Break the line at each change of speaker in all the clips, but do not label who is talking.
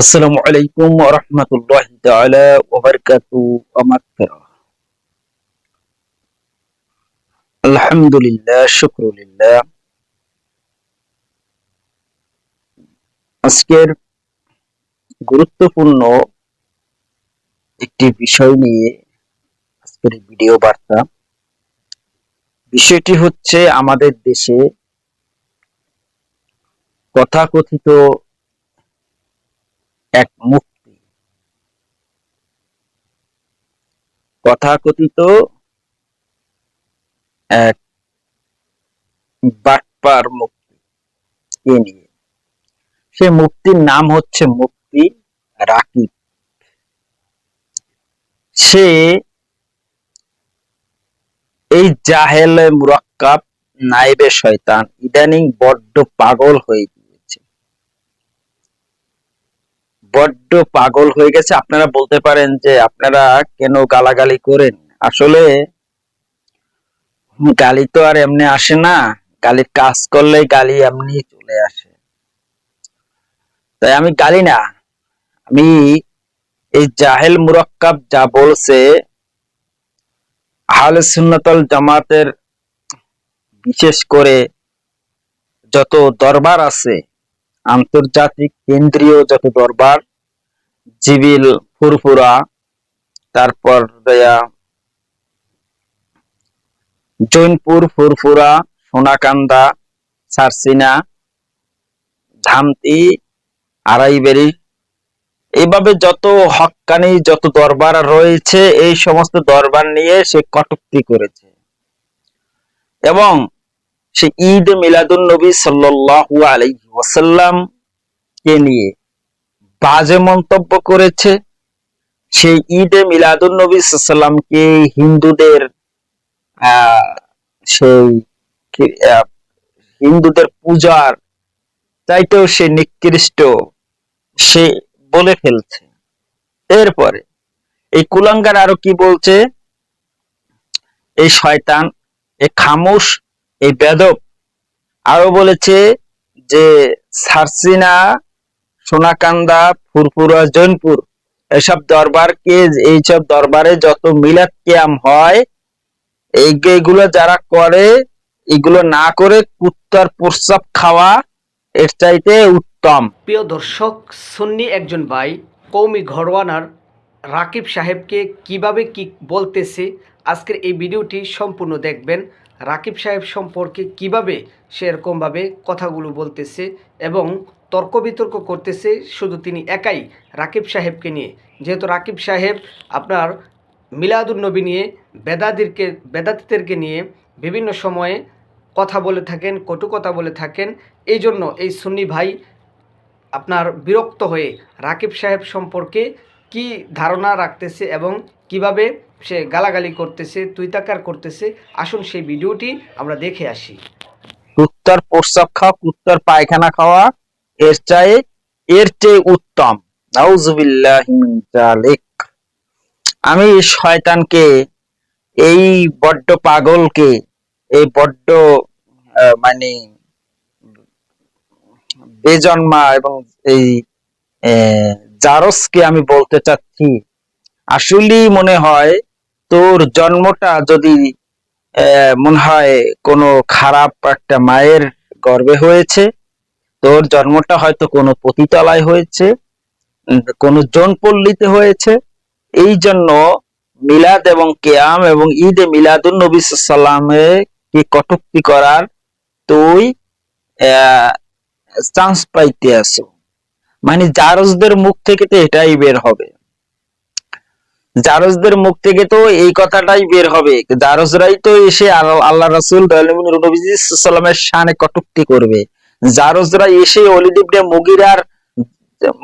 আসসালামু আলাইকুম ওয়া রাহমাতুল্লাহি তাআলা ওয়া বারাকাতুহু। ওয়া মাগফিরাহ আলহামদুলিল্লাহ, শুকরুলিল্লাহ। আজকের গুরুত্বপূর্ণ একটি বিষয় নিয়ে আজকের ভিডিও বার্তা। বিষয়টি হচ্ছে আমাদের দেশে তথাকথিত এক মুক্তি। তথাকথিত এক বাটপার মুক্তি কে নিয়ে। সে মুক্তির নাম হচ্ছে মুক্তি রাকিব। সে এই জাহেল মুরাক্কাব নাইবে শয়তান, ইদানিং বড্ড পাগল হয়ে বড্ড পাগল হয়ে গেছে। আপনারা বলতে পারেন যে আপনারা কেন গালাগালি করেন? আসলে গালি তো আর এমনি আসে না। গালির কাজ করলে গালি এমনি চলে আসে। তাই আমি গালি না। আমি এই জাহেল মুরাক্কাব যা বলছে, আহলে সুন্নাতল জামাতের বিশেষ করে যত দরবার আছে আন্তর্জাতিক কেন্দ্রীয় যত দরবার, জিবিল, ফুরফুরা, তারপর জৈনপুর, ফুরফুরা, সোনাকান্দা, সারসিনা, ধামতি আড়াইবেরি এইভাবে যত হক্কানি যত দরবার রয়েছে, এই সমস্ত দরবার নিয়ে সে কটুক্তি করেছে। এবং সে ঈদ মিলাদুন নবী সাল্লাল্লাহু আলাইহি ওয়াসাল্লাম কে নিয়ে বাজে মন্তব্য করেছে। সেই ঈদ মিলাদুন নবী সাল্লামকে হিন্দুদের সেই হিন্দুদের পূজার চাইতেও সে নিকৃষ্ট, সে বলে ফেলছে। এরপরে এই কুলাঙ্গার আরও কি বলছে? এই শয়তান এই খামোশ এই বেদব আরও বলেছে যে সারসিনা, সোনাকান্দা, ফুরফুরা, জৈনপুর এসব দরবারকে, এইসব দরবারে যত মিলাদ ক্যাম হয় এই এগুলো যারা করে, এগুলো না করে কুত্তার প্রস্রাব খাওয়া এর চাইতে উত্তম।
প্রিয় দর্শক, সুন্নি একজন ভাই কৌমি ঘরওয়ানার রাকিব সাহেবকে কীভাবে কি বলতেছে, আজকের এই ভিডিওটি সম্পূর্ণ দেখবেন। রাকিব সাহেব সম্পর্কে কীভাবে সে এরকমভাবে কথাগুলো বলতেছে এবং তর্ক বিতর্ক করতেছে, শুধু তিনি একাই রাকিব সাহেবকে নিয়ে? যেহেতু রাকিব সাহেব আপনার মিলাদুন্নবী নিয়ে, বেদাদিরকে, বেদাতিদেরকে নিয়ে বিভিন্ন সময়ে কথা বলে থাকেন, কটু কথা বলে থাকেন এই জন্য এই সুন্নি ভাই আপনার বিরক্ত হয়ে রাকিব সাহেব সম্পর্কে কি ধারণা রাখতেছে এবং কীভাবে সে গালাগালি করতেছে, তুইতাকার করতেছে, আসুন সেই ভিডিওটি আমরা দেখে আসি।
কুত্তার প্রস্রাব খাওয়া কুত্তার পায়খানা খাওয়া, এর চাই এর চেয়ে উত্তম। আমি শয়তানকে, এই বড্ড পাগলকে, এই বড্ড মানে বেজন্মা এবং এই জারসকে আমি বলতে চাচ্ছি। আসলেই মনে হয় তোর জন্মটা যদি মনে হয় কোনো খারাপ একটা মায়ের গর্ভে হয়েছে, তোর জন্মটা হয়তো কোনো পতিতলায় হয়েছে, কোনো জনপল্লীতে হয়েছে, এই জন্য মিলাদ এবং কেয়াম এবং ঈদে মিলাদুন নবী সাল্লামে কে কটুক্তি করার তুই চান্স পাইতে আসো। মানে জারজদের মুখ থেকে তো এটাই বের হবে। জারজদের মুখ থেকে তো এই কথাটাই বের হবে। জারজরাই তো এসে আল- আল্লাহ রাসুল নবীলামের শানে কটুক্তি করবে। জারজরা এসে অলিদিবনে মুগিরার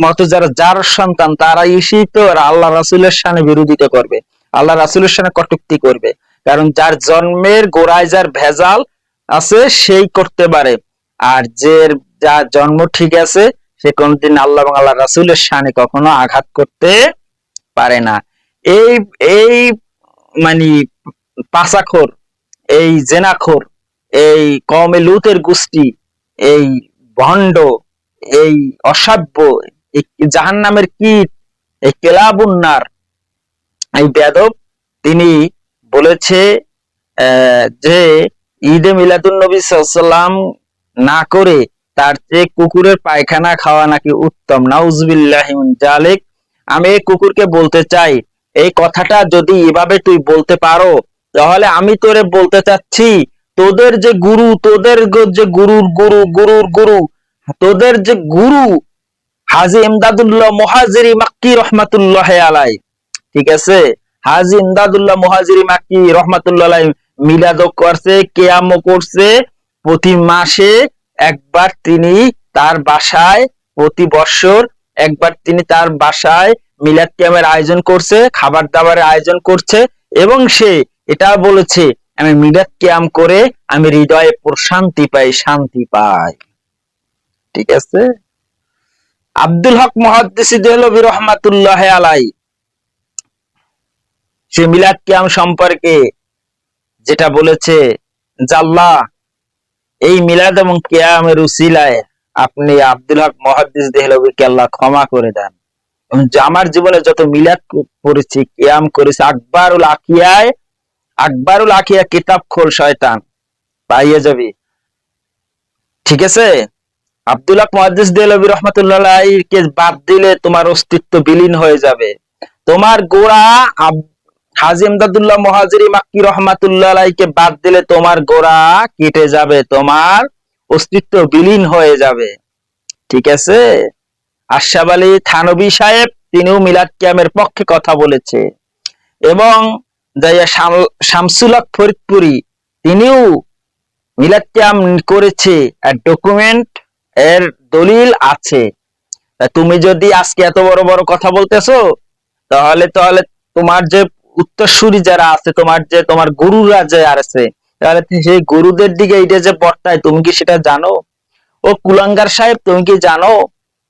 মতো যারা যার সন্তান তারা এসেই তো আল্লাহ রাসুলের শানে বিরোধিতা করবে। আল্লাহ রাসুলের শানে কটুক্তি করবে। কারণ যার জন্মের গোড়ায় যার ভেজাল আছে, সেই করতে পারে। আর যে যার জন্ম ঠিক আছে, সে কোনদিন আল্লাহ এবং আল্লাহ রাসুলের শানে কখনো আঘাত করতে পারে না। এই এই মানে পাচাখোর, এই জেনাখোর, এই কমে লুতের গোষ্ঠী, এই ভণ্ড, এই অসাব্য জাহান নামের কীট, এই কেলাবুন্নার, এই বেদব, তিনি বলেছে যে ঈদে মিলাদুন নবী সাল্লাম না করে তার চেয়ে কুকুরের পায়খানা খাওয়া নাকি উত্তম। নাউজবিল্লাহি জালেক আমি এই কুকুরকে বলতে চাই এই কথাটা যদি এভাবে তুই বলতে পারো, তাহলে আমি তোরে বলতে চাচ্ছি, তোদের যে গুরু, তোদের যে গুরুর গুরু গুরুর গুরু, তোদের যে গুরু, হাজি ইমদাদুল্লাহ মুহাজিরি মাক্কি রহমাতুল্লাহ আলাই ঠিক আছে? হাজি ইমদাদুল্লাহ মুহাজিরি মাক্কি রহমাতুল্লাহ আলাই মিলাদ করছে, কেয়াম করছে, প্রতি মাসে একবার তিনি তার বাসায়, প্রতি বছর একবার তিনি তার বাসায় মিলাদ ক্যামের আয়োজন করছে খাবার দাবারের আয়োজন করছে এবং সে এটা বলেছে, আমি মিলাদ ক্যাম করে আমি হৃদয়ে প্রশান্তি পাই, শান্তি পাই। ঠিক আছে? আব্দুল হক মহাদ্দেশি রহমাতুল্লাহ আলাই, সে মিলাদ কিয়াম সম্পর্কে যেটা বলেছে জাল্লাহ এই মিলাদ এবং কিয়ামের উসিলায় আপনি আব্দুল হক মহাদ্দিস দেহলবিকে আল্লাহ ক্ষমা করে দেন। আমার জীবনে যত মিলাদ করেছি কিয়াম করেছি, আকবরুল আকিয়ায়, আকবরুল আকিয়া কিতাব খোল, শয়তান। পাইয়ে যাবি। ঠিক আছে? আব্দুল্লাহ মুহাদ্দিস দেলবি রহমতুল্লাহ কে বাদ দিলে তোমার অস্তিত্ব বিলীন হয়ে যাবে। তোমার গোড়া হাজি ইমদাদুল্লাহ মহাজিরি মাক্কি রহমাতুল্লাহ কে বাদ দিলে তোমার গোড়া কেটে যাবে, তোমার অস্তিত্ব বিলীন হয়ে যাবে। ঠিক আছে? আশরাফ আলী থানবী সাহেব, তিনিও মিলাদ কিয়ামের পক্ষে কথা বলেছে। এবং যাইয়া শাম- শামসুল হক ফরিদপুরি, তিনিও মিলাদ কিয়াম করেছে। আর ডকুমেন্ট এর দলিল আছে। তুমি যদি আজকে এত বড় বড় কথা বলতেছো, তাহলে তাহলে তোমার যে উত্তরসূরি যারা আছে, তোমার যে, তোমার গুরুরা যে আছে, তাহলে সেই গুরুদের দিকে এইটা যে বর্তায়, তুমি কি সেটা জানো? ও কুলাঙ্গার সাহেব, তুমি কি জানো?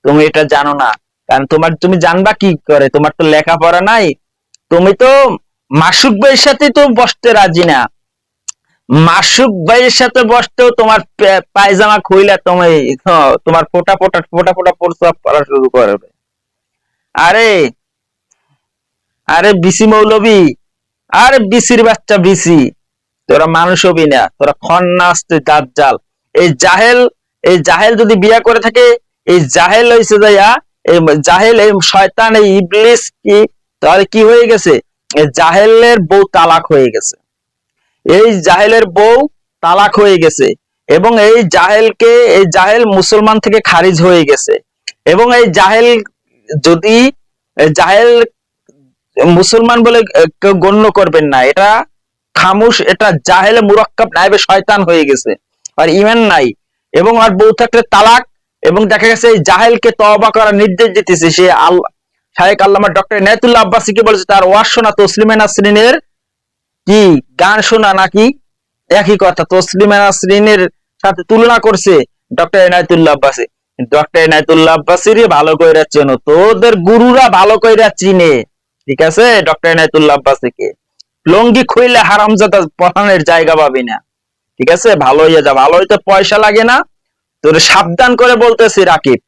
তুমি এটা জানো না। কারণ তোমার তুমি জানবা কি করে? তোমার তো লেখাপড়া নাই। তুমি তো মাসুক ভাইয়ের সাথে তো বসতে রাজি না। মাসুক ভাইয়ের সাথে বসতেও তোমার পায়জামা খুইলা তুমি হ্যাঁ, তোমার ফোটা ফোটা ফোটা ফোটা প্রস্রাব করা শুরু করবে আরে আরে বিসি মৌলবি আরে বিসির বাচ্চা বিসি তোরা মানুষ হবি না তোরা খন্নাস তুই দাজ্জাল। এই জাহেল এই জাহেল যদি বিয়া করে থাকে এই জাহেল হইছে যাইয়া, এই জাহেল, এই শয়তান, এই ইবলিস কি? তাহলে কি হয়ে গেছে? জাহেলের বউ তালাক হয়ে গেছে। এই জাহেলের বউ তালাক হয়ে গেছে এবং এই জাহেলকে, এই জাহেল মুসলমান থেকে খারিজ হয়ে গেছে। এবং এই জাহেল যদি জাহেল মুসলমান বলে গণ্য করবেন না। এটা খামুশ, এটা জাহেলে মুরাক্কাব নাইবে শয়তান হয়ে গেছে। আর ইমান নাই। এবং আর বউ থাকলে তালাক এবং দেখা গেছে এই জাহেলকে তওবা করার নির্দেশ দিতেছে সে আল্লাহ শাহেক আল্লামা ডক্টর নায়তুল্লাহ আব্বাসীকে বলেছে, তার ওয়াজ শোনা তসলিমা নাসরিনের কি গান শোনা নাকি? একই কথা, তসলিমা নাসরিনের সাথে তুলনা করছে ডক্টর এনায়তুল্লাহ আব্বাসী। ডক্টর এনায়তুল্লাহ আব্বাসীরই ভালো কইরা চেনো, তোদের গুরুরা ভালো কইরা চিনে। ঠিক আছে, ডক্টর এনায়তুল্লাহ আব্বাসীকে। লঙ্গি খুইলে হারামজাদা পড়ানোর জায়গা পাবি না। ঠিক আছে, ভালো হইয়া যা, ভালো হইতে পয়সা লাগে না। তোর সাবধান করে বলতেছি রাকিব।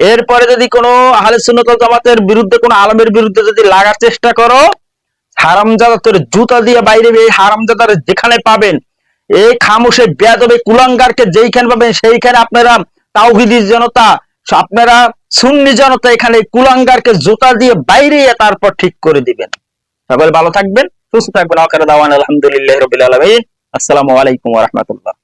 এরপরে যদি কোনো আহলে সুন্নত ওয়াল জামাতের বিরুদ্ধে, কোনো আলমের বিরুদ্ধে যদি লাগার চেষ্টা করো, হারামজাদা তোর জুতা দিয়ে বাইরে এই হারামজাদার যেখানে পাবেন, এই খামুশে বেয়াদবে কুলাঙ্গারকে যেইখানে পাবেন সেইখানে আপনারা তাওহিদি জনতা, আপনারা সুন্নি জনতা এখানে কুলাঙ্গারকে জুতা দিয়ে বাইরে তারপর ঠিক করে দিবেন। সকলে ভালো থাকবেন, সুস্থ থাকবেন। আকারে দাওয়ান আলহামদুলিল্লাহ রবিল আলমিন। আসসালামু আলাইকুম রাহমাতুল্লাহ।